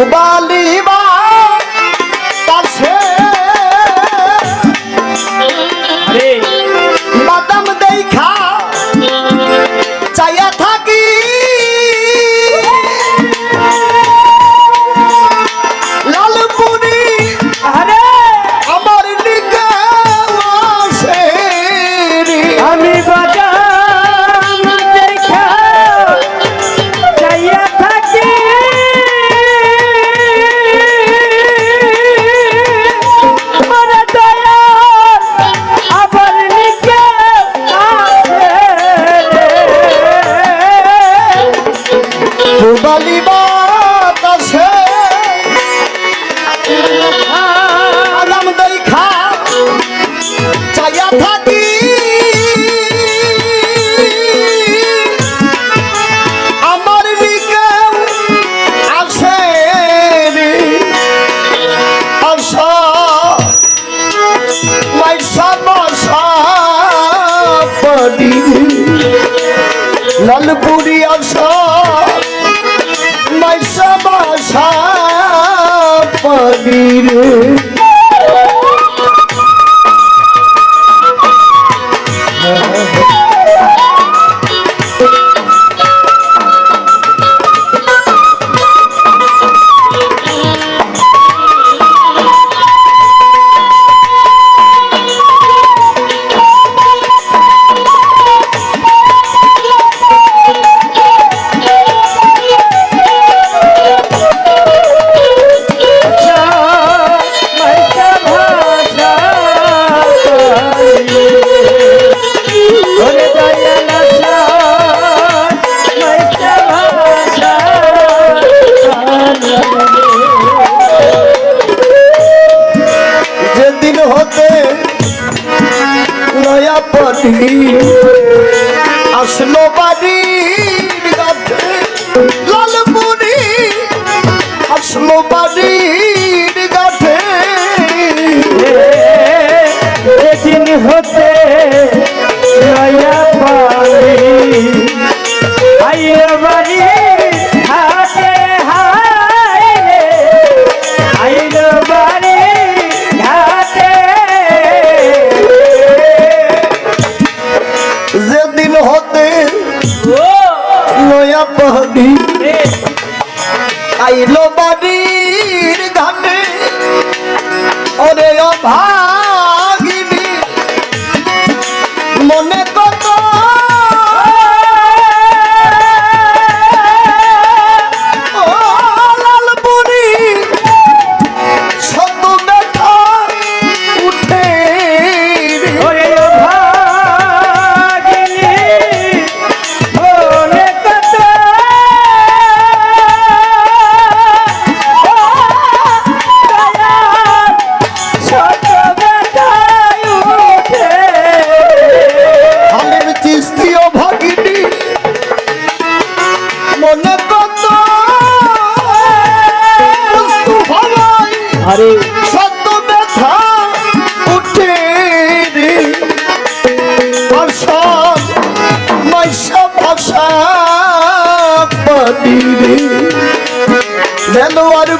ubali va লালপুরি আসা মাইসা বাসা পানি রে। আরে সত ব্যথা উঠে রে। আর সব মাইসা ভাষা পাতি রে। দেলোয়ার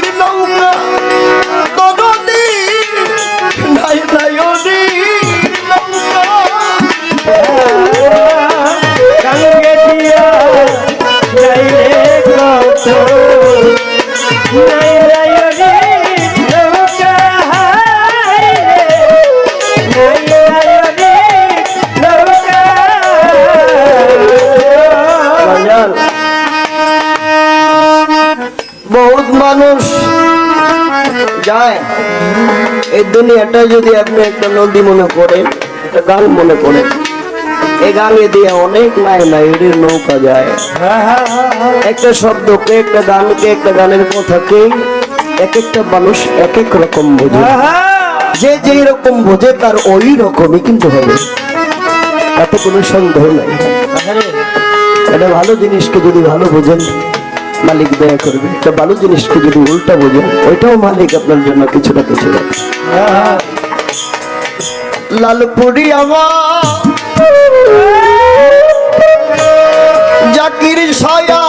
নদীর নৌকা গগনি নাই নাই অনি সঙ্গে দিয়া যাইলে কত নাই মানুষ যায়। এই দুনিয়াটা যদি আপনি একটা নদী মনে করেন, একটা গান মনে করেন, এই গানে দিয়ে অনেক নাই নৌকা যায়। একটা শব্দকে একটা গানকে একটা গানের কথাকে এক একটা মানুষ এক এক রকম বোঝে। যে যেই রকম বোঝে, তার ওই রকমই কিন্তু হবে। তাতে কোনো সন্দেহ নাই। একটা ভালো জিনিসকে যদি ভালো বোঝেন মালিক দয়া করবে। একটা ভালো জিনিসকে যদি উল্টা বোঝেন, ওইটাও মালিক আপনার জন্য কিছু না কিছু লালপুরি আমার। জাকির ছায়া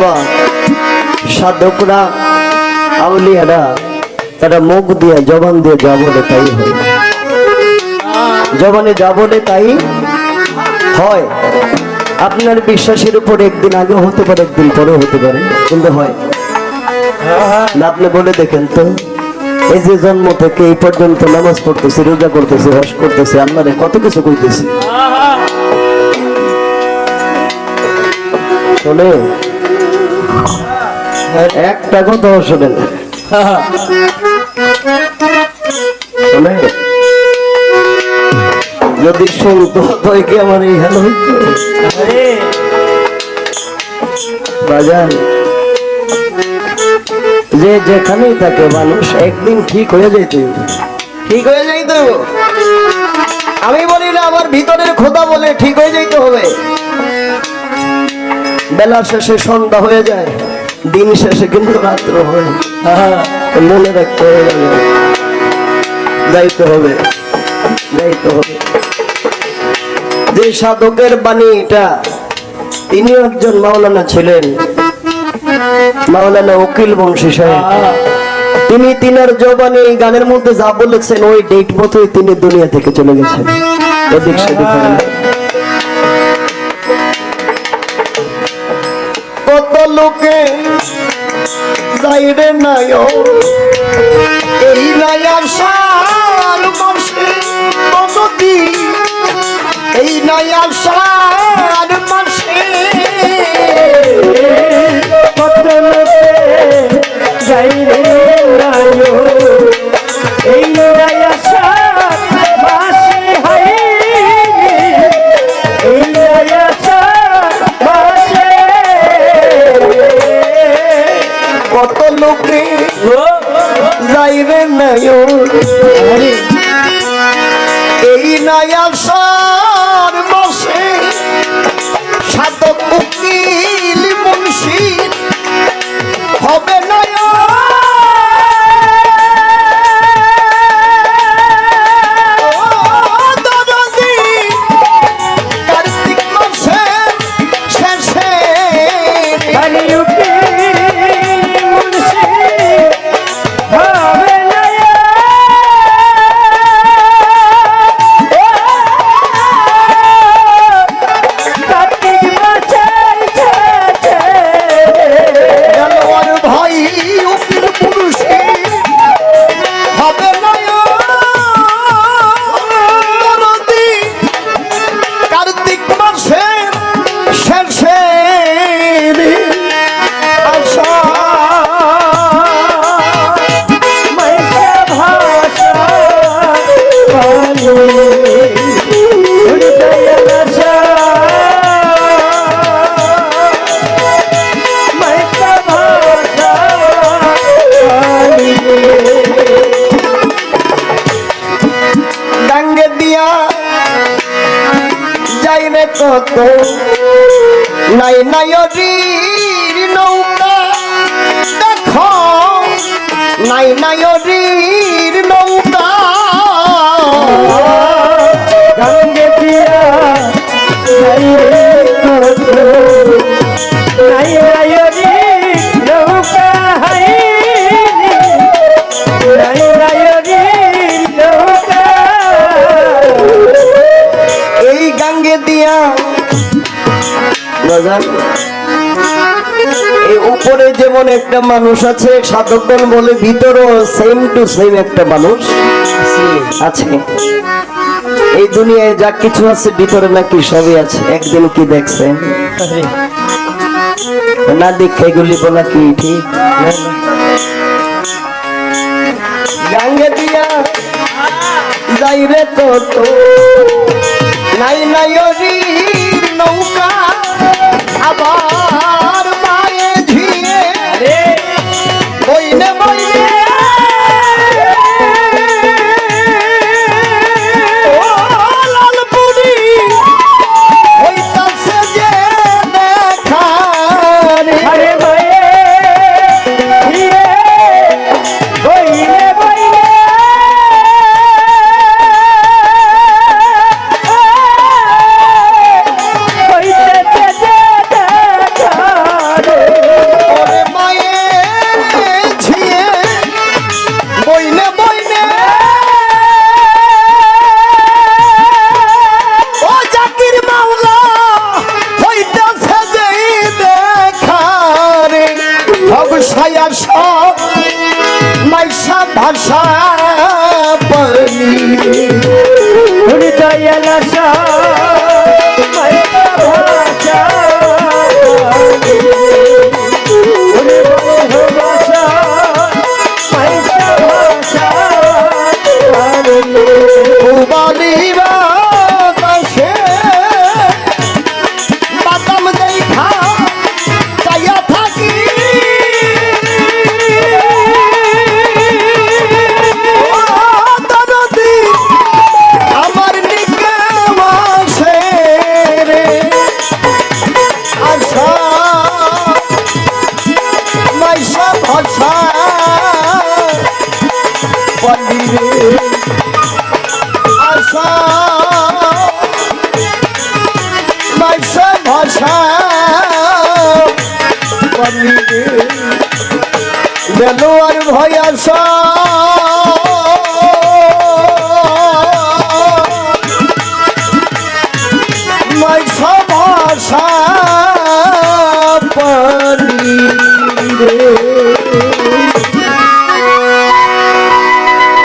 বাবা। সাধকরা আউলিয়ারা তারা মুখ দিয়ে জবান দিয়ে যা বলে তাই হয়। জবানে যা বলে তাই হয়। আপনার বিশ্বাসের উপর একদিন আগে হতে পারে একদিন পরেও হতে পারে কিন্তু হয়। না আপনি বলে দেখেন তো এই যে জন্ম থেকে এই পর্যন্ত নামাজ পড়তেছে রোজা করতেছে হস করতেছে আপনারে কত কিছু কইতেছে। শোনে একটা যদি শুনতো কি আমার এই বাজার যে যেখানেই থাকে মানুষ একদিন ঠিক হয়ে যাইতে হবে। ঠিক হয়ে যাইতে। আমি বলি না, আমার ভিতরের খোদা বলে ঠিক হয়ে যেতে হবে বেলা শেষে সন্ধ্যা হয়ে যায়, দিন শেষে কিন্তু রাত্র হয়। মনে রাখতে হবে। যাইতে হবে যাইতে হবে। যে সাধকের বাণী এটা তিনি একজন মাওলানা ছিলেন। মাওলানা উকিল বংশী সাহেব। তিনি তিনার জবানে এই গানের মধ্যে যা বলেছেন, ওই ডেট মতোই তিনি দুনিয়া থেকে চলে গেছেন। এদিক সেদিক কত লোকে যাইরে নাই নাই আশার মাসে কতটি এই নাই আশার মাসে লোকে নাই এই নাই আশার মাসে সাধক উকিল হবে না অরির নৌকা। গঙ্গে নৌকা এই গাঙ্গে দিয়া। যেমন একটা মানুষ আছে, সাধকগণ বলে ভিতরও সেম টু সেম একটা মানুষ আছে। এই দুনিয়ায় যা কিছু আছে, ভিতরে নাকি সবই আছে। একদিন কি দেখছে? না দেখে এগুলি বলা কি ঠিক? গাঙ্গে দিয়া যাই রে কত? নাই নাই আশা ভাষা ভাষা রে গেল ভয় আশা